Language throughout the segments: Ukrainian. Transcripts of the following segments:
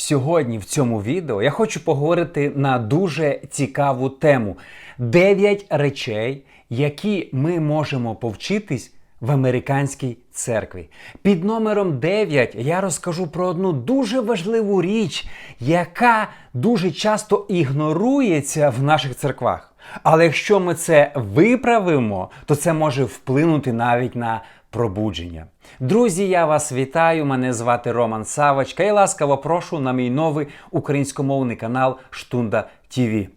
Сьогодні в цьому відео я хочу поговорити на дуже цікаву тему: 9 речей, які ми можемо повчитись в американській церкві. Під номером 9 я розкажу про одну дуже важливу річ, яка дуже часто ігнорується в наших церквах. Але якщо ми це виправимо, то це може вплинути навіть на пробудження. Друзі, я вас вітаю! Мене звати Роман Савочка і ласкаво прошу на мій новий українськомовний канал Штунда ТІВІ.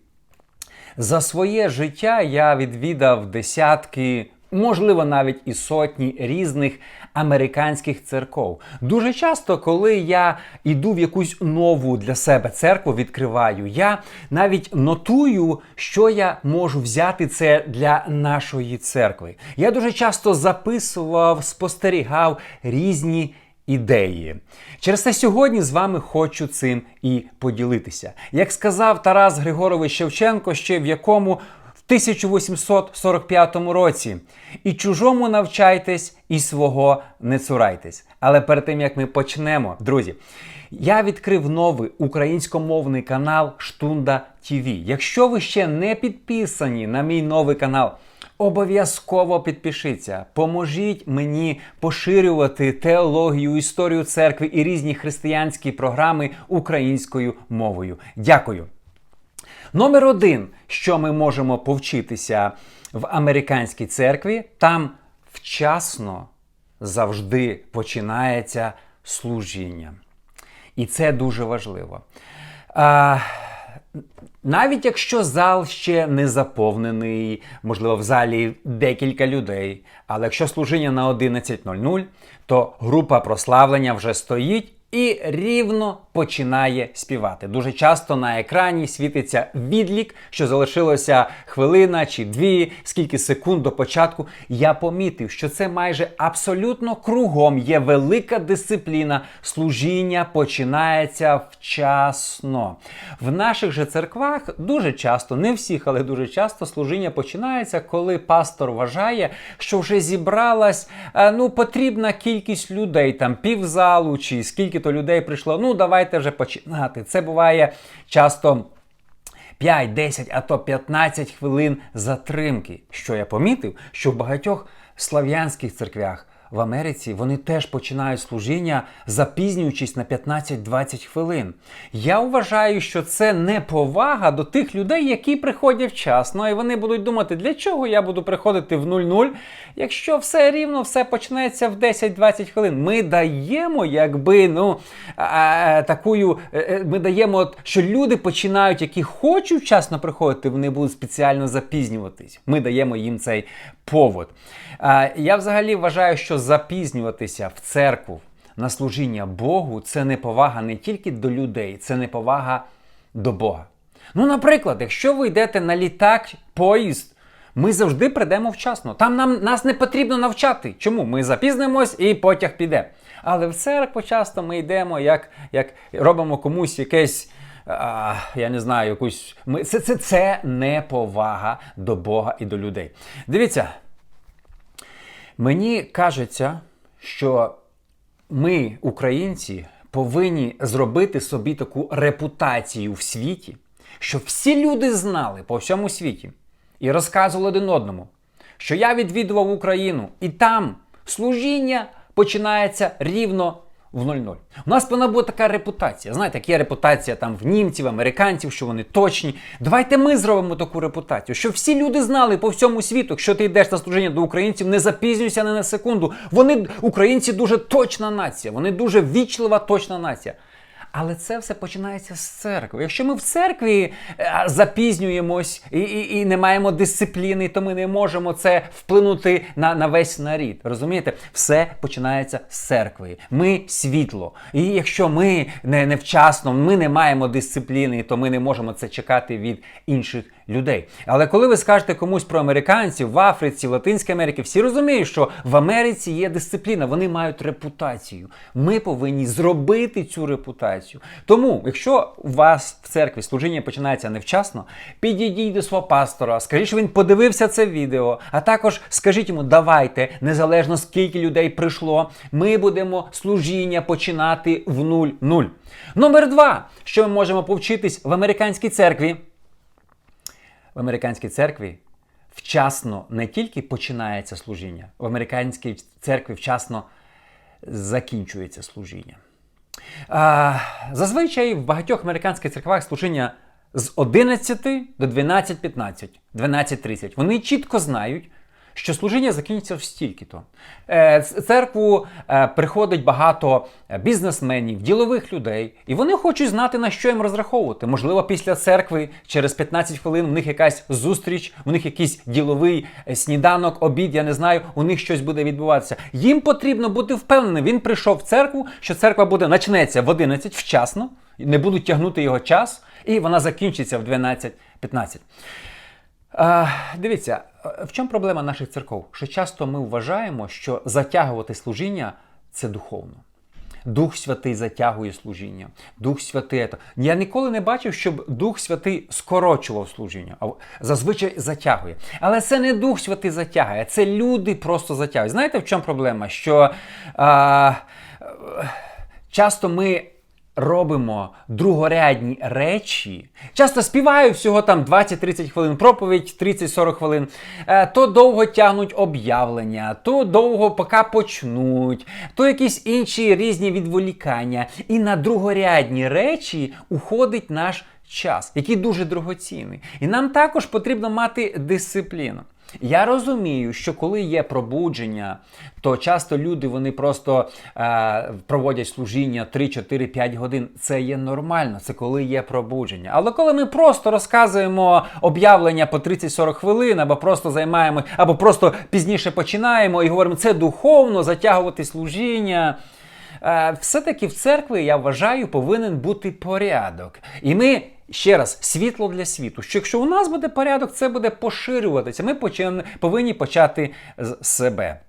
За своє життя я відвідав десятки, можливо, навіть і сотні різних американських церков. Дуже часто, коли я йду в якусь нову для себе церкву, відкриваю, я навіть нотую, що я можу взяти це для нашої церкви. Я дуже часто записував, спостерігав різні ідеї. Через це сьогодні з вами хочу цим і поділитися. Як сказав Тарас Григорович Шевченко, ще в якому 1845 році і чужому навчайтесь, і свого не цурайтесь. Але перед тим як ми почнемо, друзі, я відкрив новий українськомовний канал Штунда ТВ. Якщо ви ще не підписані на мій новий канал, Обов'язково підпишіться, поможіть мені поширювати теологію, історію церкви і різні християнські програми українською мовою. Дякую. Номер один, що ми можемо повчитися в американській церкві, там вчасно завжди починається служіння. І це дуже важливо. А, навіть якщо зал ще не заповнений, можливо, в залі декілька людей, але якщо служіння на 11.00, то група прославлення вже стоїть і рівно починає співати. Дуже часто на екрані світиться відлік, що залишилося хвилина чи дві, скільки секунд до початку. Я помітив, що це майже абсолютно кругом є велика дисципліна. Служіння починається вчасно. В наших же церквах дуже часто, не всіх, але дуже часто служіння починається, коли пастор вважає, що вже зібралась е, ну, потрібна кількість людей, там півзалу чи скільки то людей прийшло. Ну, давайте вже починати. Це буває часто. 5, 10, а то 15 хвилин затримки. Що я помітив, що в багатьох слав'янських церквях в Америці вони теж починають служіння, запізнюючись на 15-20 хвилин. Я вважаю, що це не повага до тих людей, які приходять вчасно, і вони будуть думати, для чого я буду приходити в 0-0, якщо все рівно все почнеться в 10-20 хвилин. Ми даємо, якби ну такую, е, е, ми даємо, що люди починають, які хочуть вчасно приходити, вони будуть спеціально запізнюватись. Ми даємо їм цей повод. Я взагалі вважаю, що запізнюватися в церкву на служіння Богу це неповага не тільки до людей, це неповага до Бога. Ну, наприклад, якщо ви йдете на літак, поїзд, ми завжди прийдемо вчасно. Там нам нас не потрібно навчати. Чому? Ми запізнимось і потяг піде. Але в церкву часто ми йдемо, як як робимо комусь якесь. А, я не знаю, якусь. Ми, Це це, це неповага до Бога і до людей. Дивіться, Мені кажеться, що ми, українці, повинні зробити собі таку репутацію в світі, щоб всі люди знали по всьому світі і розказували один одному, що я відвідував Україну, і там служіння починається рівно в 0-0. У нас повинна бути така репутація. Знаєте, як є репутація там в німців, американців, що вони точні. Давайте ми зробимо таку репутацію, щоб всі люди знали по всьому світу, якщо ти йдеш на служіння до українців, не запізнюйся не на секунду. Вони, українці, дуже точна нація, вони дуже вічлива, точна нація. Але це все починається з церкви. Якщо ми в церкві е, запізнюємось і і, і не маємо дисципліни, то ми не можемо це вплинути на на весь нарід. Розумієте? Все починається з церкви. Ми світло. І якщо ми не невчасно, ми не маємо дисципліни, то ми не можемо це чекати від інших людей. Але коли ви скажете комусь про американців в Африці, в Латинській Америці, всі розуміють, що в Америці є дисципліна, вони мають репутацію. Ми повинні зробити цю репутацію. Тому, якщо у вас в церкві служіння починається невчасно, підійдіть до свого пастора, скажіть, що він подивився це відео, а також скажіть йому, давайте, незалежно скільки людей прийшло, ми будемо служіння починати в 0-0. Номер два, що ми можемо повчитись в американській церкві. В американській церкві вчасно не тільки починається служіння, в американській церкві вчасно закінчується служіння. А, зазвичай в багатьох американських церквах служіння з 11 до 12.15, 12.30. Вони чітко знають, що служіння закінчиться в стільки-то. Е, Церкву е, приходить багато е, бізнесменів, ділових людей, і вони хочуть знати, на що їм розраховувати. Можливо, після церкви через 15 хвилин в них якась зустріч, в них якийсь діловий сніданок, обід, я не знаю, у них щось буде відбуватися. Їм потрібно бути впевненим. Він прийшов в церкву, що церква буде почнеться в 11 вчасно, не будуть тягнути його час, і вона закінчиться в 12.15. А, дивіться, е, в чому проблема наших церков? Що часто ми вважаємо, що затягувати служіння це духовно. Дух Святий затягує служіння. Дух Святий. Я ніколи не бачив, щоб Дух Святий скорочував служіння, а зазвичай затягує. Але це не Дух Святий затягує, це люди просто затягують. Знаєте, в чому проблема? Що а, е, часто ми робимо другорядні речі, часто співаю всього там 20-30 хвилин проповідь, 30-40 хвилин, е, то довго тягнуть об'явлення, то довго поки почнуть, то якісь інші різні відволікання. І на другорядні речі уходить наш час, який дуже дорогоцінний. І нам також потрібно мати дисципліну. Я розумію, що коли є пробудження, то часто люди вони просто е, проводять служіння 3, 4, 5 годин. Це є нормально, це коли є пробудження. Але коли ми просто розказуємо об'явлення по 30-40 хвилин, або просто займаємо, або просто пізніше починаємо і говоримо, це духовно, затягувати служіння. Е, Все-таки в церкві, я вважаю, повинен бути порядок. І ми ще раз світло для світу. Що якщо у нас буде порядок, це буде поширюватися. Ми повинні почати з себе.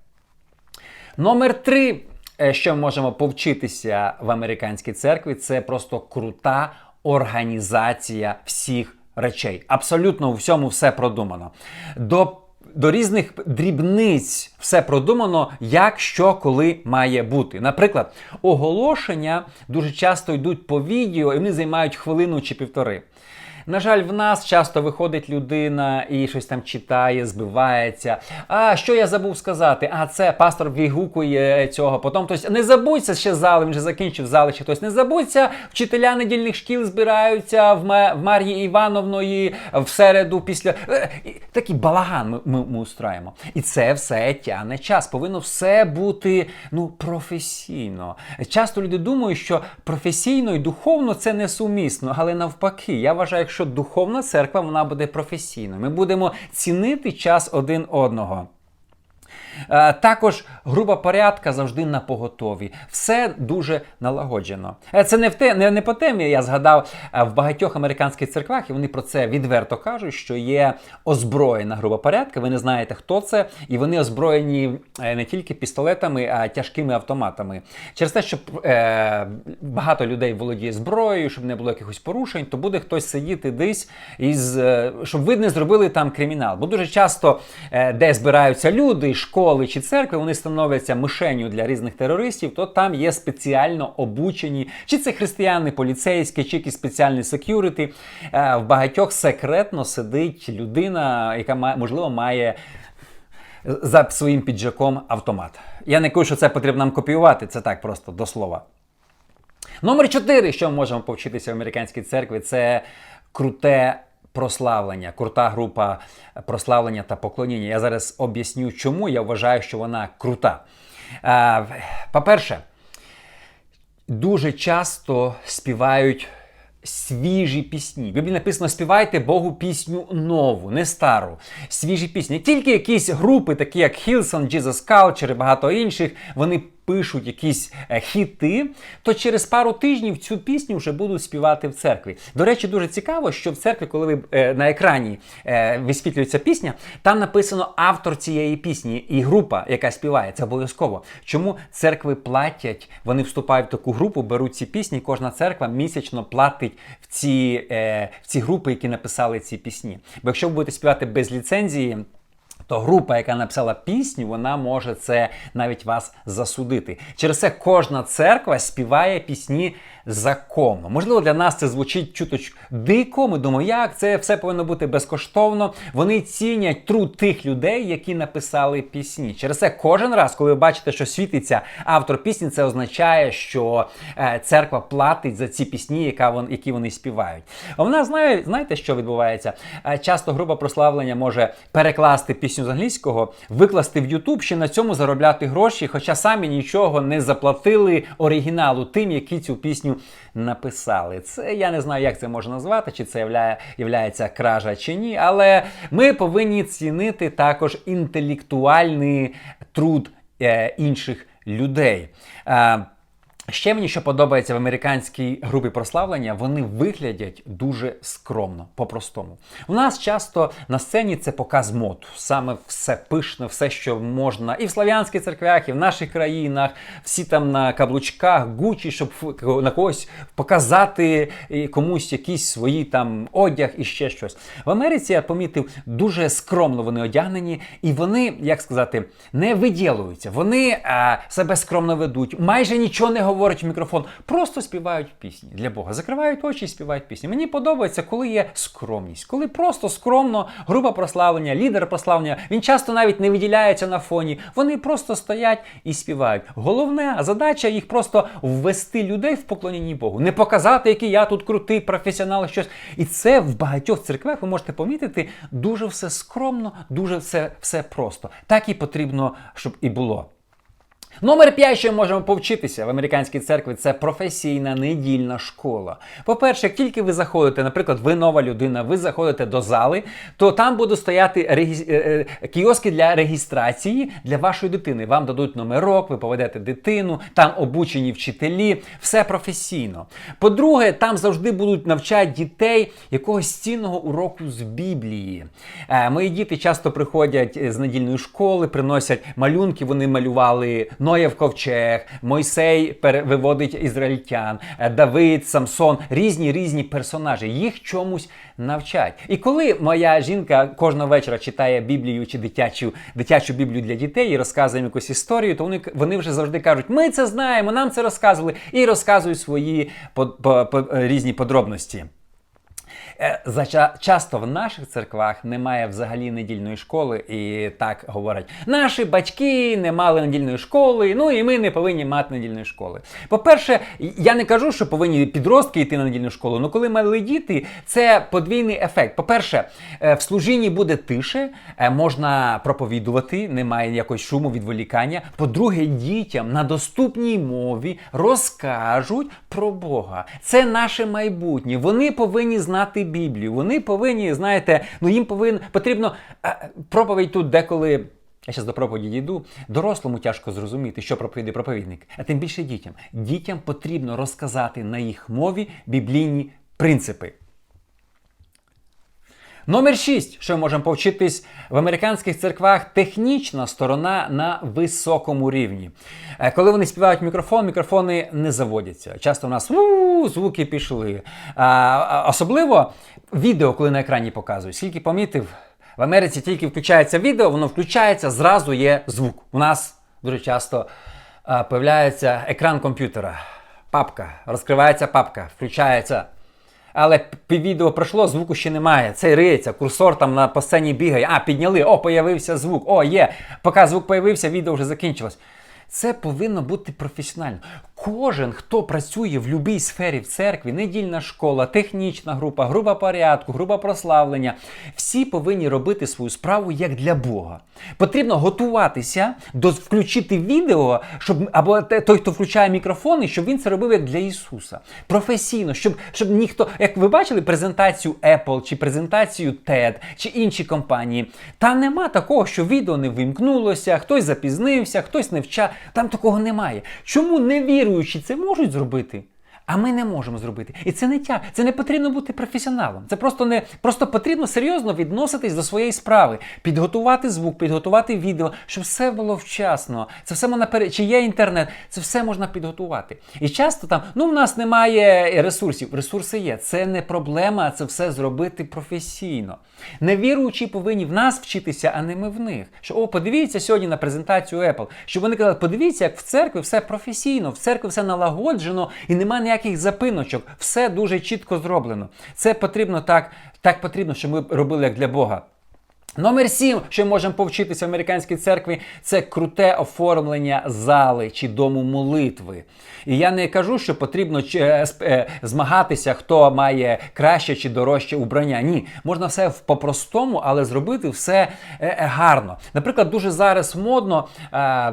Номер три, е, що ми можемо повчитися в американській церкві, це просто крута організація всіх речей. Абсолютно у всьому все продумано. До до різних дрібниць все продумано, як що коли має бути. Наприклад, оголошення дуже часто йдуть по відео і вони займають хвилину чи півтори. На жаль, в нас часто виходить людина і щось там читає, збивається. А що я забув сказати? А це пастор вигукує цього. Потім хтось не забудься ще зали, він вже закінчив зали, чи хтось не забудься. Вчителя недільних шкіл збираються в, Ма- в Мар'ї Івановної в середу після. Е, Такий балаган ми, ми, ми устраємо. І це все тягне час. Повинно все бути ну, професійно. Часто люди думають, що професійно і духовно це несумісно, але навпаки, я вважаю, духовна церква, вона буде професійною. Ми будемо цінити час один одного. Е, Також груба порядка завжди на поготові. Все дуже налагоджено. Е, Це не в те, не, не по темі. Я згадав е, в багатьох американських церквах, і вони про це відверто кажуть, що є озброєна груба порядка. Ви не знаєте, хто це, і вони озброєні не тільки пістолетами, а тяжкими автоматами. Через те, що е, багато людей володіє зброєю, щоб не було якихось порушень, то буде хтось сидіти десь із щоб ви не зробили там кримінал. Бо дуже часто, е, де збираються люди, школи чи церкви, вони становляться мишенью для різних терористів, то там є спеціально обучені, чи це християни, поліцейські, чи якісь спеціальні секюрити. В багатьох секретно сидить людина, яка можливо має за своїм піджаком автомат. Я не кажу, що це потрібно нам копіювати, це так просто до слова. Номер 4, що ми можемо повчитися в американській церкві, це круте прославлення, крута група прославлення та поклоніння. Я зараз об'ясню, чому я вважаю, що вона крута. Е, По-перше, дуже часто співають свіжі пісні. В Біблії написано: співайте Богу пісню нову, не стару. Свіжі пісні. Тільки якісь групи, такі як Hillsong, Jesus Culture і багато інших, вони пишуть якісь е, хіти, то через пару тижнів цю пісню вже будуть співати в церкві. До речі, дуже цікаво, що в церкві, коли ви е, на екрані е, висвітлюється пісня, там написано автор цієї пісні і група, яка співає. Це обов'язково. Чому церкви платять? Вони вступають в таку групу, беруть ці пісні. Кожна церква місячно платить в ці, в ці групи, які написали ці пісні. Бо якщо ви будете співати без ліцензії. То група, яка написала пісню, вона може це навіть вас засудити. Через це кожна церква співає пісні законно. Можливо, для нас це звучить чуточку дико. Ми думаємо, як це все повинно бути безкоштовно. Вони цінять труд тих людей, які написали пісні. Через це кожен раз, коли ви бачите, що світиться автор пісні, це означає, що е, церква платить за ці пісні, яка вон, які вони співають. А вона знає, знаєте, що відбувається? Е, часто група прославлення може перекласти пісню з англійського, викласти в YouTube, ще на цьому заробляти гроші, хоча самі нічого не заплатили оригіналу тим, які цю пісню написали. Це я не знаю, як це можна назвати, чи це являє, являється кража чи ні, але ми повинні цінити також інтелектуальний труд е, інших людей. Е, Ще мені що подобається в американській групі прославлення, вони виглядять дуже скромно, по-простому. У нас часто на сцені це показ мод, саме все пишне, все, що можна, і в слав'янських церквях, і в наших країнах, всі там на каблучках, гучі, щоб на когось показати комусь якісь свої там одяг і ще щось. В Америці я помітив, дуже скромно вони одягнені, і вони, як сказати, не виділуються. Вони а, себе скромно ведуть, майже нічого не говорять говорять в мікрофон, просто співають пісні для Бога. Закривають очі і співають пісні. Мені подобається, коли є скромність, коли просто скромно, група прославлення, лідер прославлення, він часто навіть не виділяється на фоні. Вони просто стоять і співають. Головне задача їх просто ввести людей в поклонінні Богу, не показати, який я тут крутий професіонал, щось. І це в багатьох церквях ви можете помітити дуже все скромно, дуже все, все просто. Так і потрібно, щоб і було. Номер 5, що ми можемо повчитися в американській церкві, це професійна недільна школа. По-перше, як тільки ви заходите, наприклад, ви нова людина, ви заходите до зали, то там будуть стояти регі... Е, е, кіоски для реєстрації для вашої дитини. Вам дадуть номерок, ви поведете дитину, там обучені вчителі, все професійно. По-друге, там завжди будуть навчати дітей якогось цінного уроку з Біблії. Е, мої діти часто приходять з недільної школи, приносять малюнки, вони малювали. Ноєв ковчег, Мойсей виводить ізраїльтян, е, Давид, Самсон, різні різні персонажі. Їх чомусь навчать. І коли моя жінка кожного вечора читає Біблію чи дитячу дитячу Біблію для дітей і розказує їм якусь історію, то вони вони вже завжди кажуть, ми це знаємо, нам це розказували, і розказують свої по, по, по, різні подробності. Е, часто в наших церквах немає взагалі недільної школи, і так говорять: наші батьки не мали недільної школи, ну і ми не повинні мати недільної школи. По-перше, я не кажу, що повинні підростки йти на недільну школу. але коли мали діти, це подвійний ефект. По-перше, е, в служінні буде тише, е, можна проповідувати, немає ніякого шуму, відволікання. По-друге, дітям на доступній мові розкажуть про Бога. Це наше майбутнє. Вони повинні знати. Біблію. Вони повинні, знаєте, ну їм повинно потрібно проповідь тут деколи. Я зараз до проповіді дійду. Дорослому тяжко зрозуміти, що проповідає проповідник, а тим більше дітям. Дітям потрібно розказати на їх мові біблійні принципи. Номер 6, що ми можемо повчитись в американських церквах, технічна сторона на високому рівні. Е, коли вони співають мікрофон, мікрофони не заводяться. Часто у нас звуки пішли. А, Особливо відео, коли на екрані показують. Скільки помітив, в Америці тільки включається відео, воно включається, зразу є звук. У нас дуже часто а, появляється екран комп'ютера. Папка, розкривається папка, включається але відео пройшло, звуку ще немає. Це риється, курсор там на по сцені бігає. А, підняли, о, появився звук. О, є. Поки звук появився, відео вже закінчилось. Це повинно бути професіонально. Кожен, хто працює в будь-якій сфері в церкві, недільна школа, технічна група, група порядку, група прославлення, всі повинні робити свою справу як для Бога. Потрібно готуватися до включити відео, щоб або той, хто включає мікрофони, щоб він це робив як для Ісуса. Професійно, щоб щоб ніхто, як ви бачили, презентацію Apple чи презентацію TED чи інші компанії, там нема такого, що відео не вимкнулося, хтось запізнився, хтось не вча Там такого немає. Чому невіруючі це можуть зробити? А ми не можемо зробити. І це не тяг, це не потрібно бути професіоналом. Це просто не просто потрібно серйозно відноситись до своєї справи, підготувати звук, підготувати відео, щоб все було вчасно. Це все можна пере... Чи є інтернет, це все можна підготувати. І часто там, ну в нас немає ресурсів. Ресурси є. Це не проблема, це все зробити професійно. Невіруючі повинні в нас вчитися, а не ми в них. Що о, подивіться сьогодні на презентацію Apple. Щоб вони казали, подивіться, як в церкві все професійно, в церкві все налагоджено і немає ніяких запиночок. Все дуже чітко зроблено. Це потрібно так, так потрібно, щоб ми робили як для Бога. Номер сім, що ми можемо повчитися в американській церкві, це круте оформлення зали чи дому молитви. І я не кажу, що потрібно е, е, змагатися, хто має краще чи дорожче убрання. Ні, можна все по-простому, але зробити все е, гарно. Наприклад, дуже зараз модно,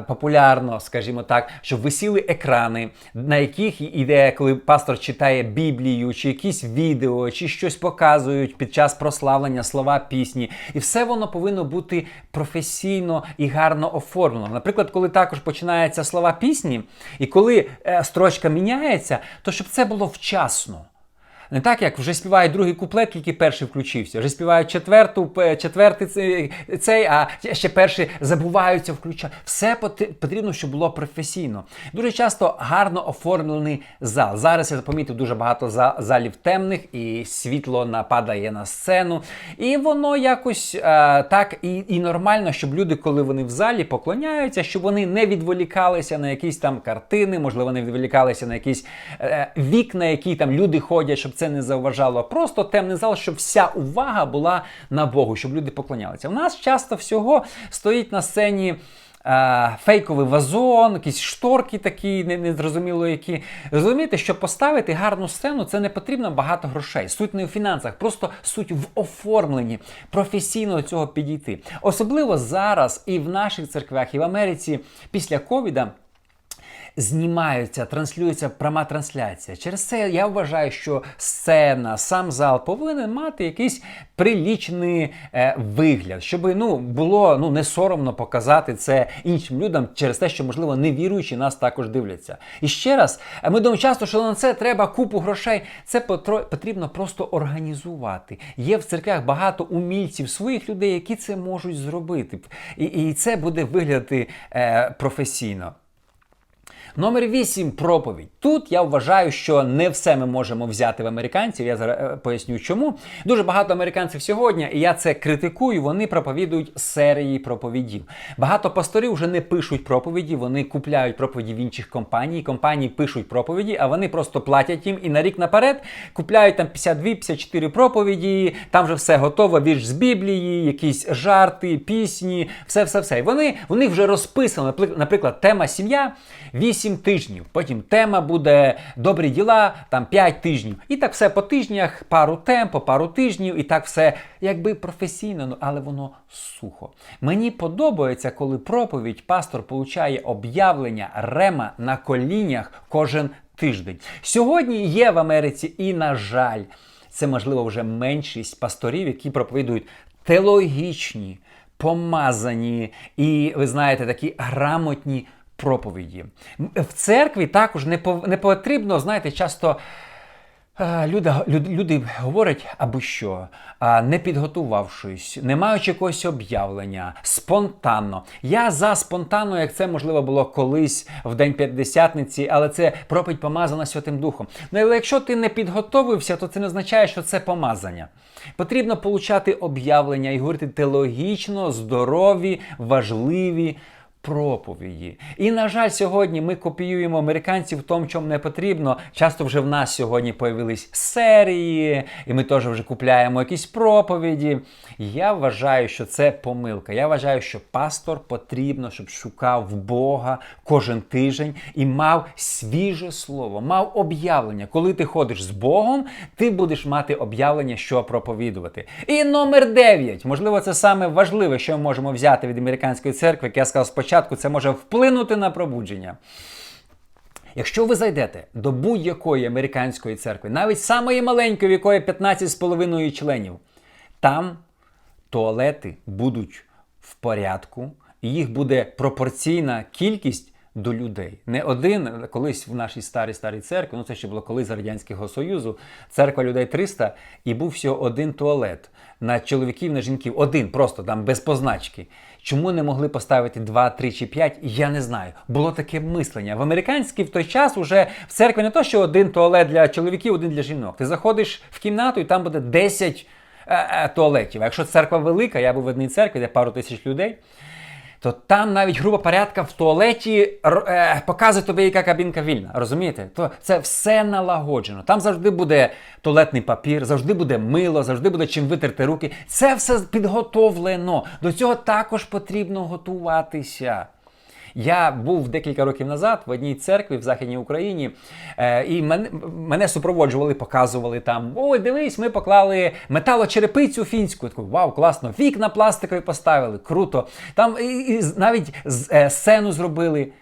популярно, скажімо так, щоб висіли екрани, на яких іде, коли пастор читає Біблію, чи якісь відео, чи щось показують під час прославлення слова пісні. І все воно повинно бути професійно і гарно оформлено. Наприклад, коли також починаються слова пісні, і коли е, строчка міняється, то щоб це було вчасно. Не так, як вже співають другий куплет, тільки перший включився. Вже співають четверту, четвертий цей, а ще перший забуваються включати. Все потрібно, щоб було професійно. Дуже часто гарно оформлений зал. Зараз я помітив дуже багато залів темних, і світло нападає на сцену. І воно якось а, е, так і і нормально, щоб люди, коли вони в залі поклоняються, щоб вони не відволікалися на якісь там картини, можливо, не відволікалися на якісь е, вікна, які там люди ходять, щоб це не заважало. Просто темний зал, щоб вся увага була на Богу, щоб люди поклонялися. У нас часто всього стоїть на сцені. Фейковий вазон, якісь шторки такі, незрозуміло які. Розумієте, щоб поставити гарну сцену, це не потрібно багато грошей. Суть не в фінансах, просто суть в оформленні професійно цього підійти. Особливо зараз і в наших церквях, і в Америці після ковіда знімаються, транслюється пряма трансляція. Через це я вважаю, що сцена, сам зал повинен мати якийсь прилічний е, вигляд, щоб ну, було ну, не соромно показати це іншим людям через те, що, можливо, невіруючі нас також дивляться. І ще раз, ми думаємо часто, що на це треба купу грошей. Це потрібно просто організувати. Є в церквях багато умільців, своїх людей, які це можуть зробити. І, і це буде виглядати е, професійно. Номер 8 проповідь. Тут я вважаю, що не все ми можемо взяти в американців. Я зараз е, поясню, чому. Дуже багато американців сьогодні, і я це критикую. Вони проповідують серії проповідів. Багато пасторів вже не пишуть проповіді, вони купляють проповіді в інших компаній. Компанії пишуть проповіді, а вони просто платять їм і на рік наперед купляють там 52-54 проповіді. Там вже все готово. Вірш з Біблії, якісь жарти, пісні, все, все, все. І вони у них вже розписано, наприклад, тема сім'я. 8 8 тижнів. Потім тема буде добрі діла, там 5 тижнів. І так все по тижнях, пару тем, по пару тижнів, і так все якби професійно, ну, але воно сухо. Мені подобається, коли проповідь пастор получає об'явлення рема на коліннях кожен тиждень. Сьогодні є в Америці, і, на жаль, це можливо вже меншість пасторів, які проповідують теологічні, помазані і, ви знаєте, такі грамотні проповіді. В церкві також не не потрібно, знаєте, часто. Люди люди, люди говорять або що, не підготувавшись, не маючи якогось об'явлення, спонтанно. Я за спонтанно, як це можливо було колись в День П'ятдесятниці, але це проповідь помазана Святим Духом. Ну але якщо ти не підготовився, то це не означає, що це помазання. Потрібно получати об'явлення і говорити теологічно, здорові, важливі проповіді. І, на жаль, сьогодні ми копіюємо американців в тому, чому не потрібно. Часто вже в нас сьогодні появились серії, і ми теж вже купляємо якісь проповіді. Я вважаю, що це помилка. Я вважаю, що пастор потрібно, щоб шукав Бога кожен тиждень і мав свіже слово, мав об'явлення. Коли ти ходиш з Богом, ти будеш мати об'явлення, що проповідувати. І номер 9. Можливо, це саме важливе, що ми можемо взяти від американської церкви, як я сказав спочатку спочатку це може вплинути на пробудження. Якщо ви зайдете до будь-якої американської церкви, навіть самої маленької, в якої 15,5 членів, там туалети будуть в порядку, і їх буде пропорційна кількість до людей. Не один колись в нашій старій старій церкві, ну це ще було колись за радянського союзу. Церква людей 300 і був всього один туалет на чоловіків, на жінків. Один просто там без позначки. Чому не могли поставити 2, 3 чи 5, я не знаю. Було таке мислення. В американській в той час уже в церкві не то, що один туалет для чоловіків, один для жінок. Ти заходиш в кімнату і там буде 10 е, е, туалетів. А якщо церква велика, я був в одній церкві, де пару тисяч людей. То там навіть груба порядка в туалеті е, показує тобі, яка кабінка вільна. Розумієте? То це все налагоджено. Там завжди буде туалетний папір, завжди буде мило, завжди буде чим витерти руки. Це все підготовлено. До цього також потрібно готуватися. Я був декілька років назад в одній церкві в Західній Україні, е, і мене, мене супроводжували, показували там: ой, дивись, ми поклали металочерепицю фінську. Я такий, Вау, класно! Вікна пластикові поставили, круто. Там і, і навіть е, сцену зробили.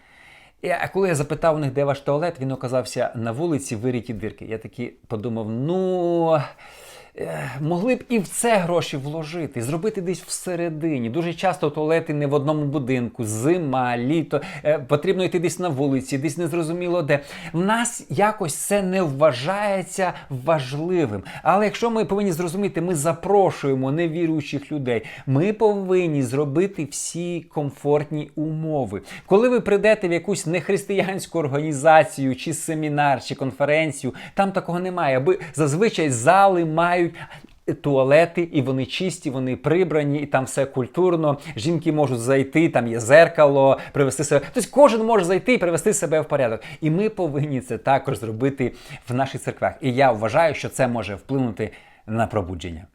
А коли я запитав у них, де ваш туалет, він оказався на вулиці вириті дирки. Я таки подумав: ну. Е, Могли б і в це гроші вложити, зробити десь всередині. Дуже часто туалети не в одному будинку, зима, літо, е, потрібно йти десь на вулиці, десь незрозуміло де. В нас якось це не вважається важливим. Але якщо ми повинні зрозуміти, ми запрошуємо невіруючих людей, ми повинні зробити всі комфортні умови. Коли ви прийдете в якусь нехристиянську організацію, чи семінар, чи конференцію, там такого немає. Аби зазвичай зали мають. Туалети, і вони чисті, вони прибрані, і там все культурно. Жінки можуть зайти, там є зеркало, привести себе. Тобто кожен може зайти і привести себе в порядок. І ми повинні це також зробити в наших церквах. І я вважаю, що це може вплинути на пробудження.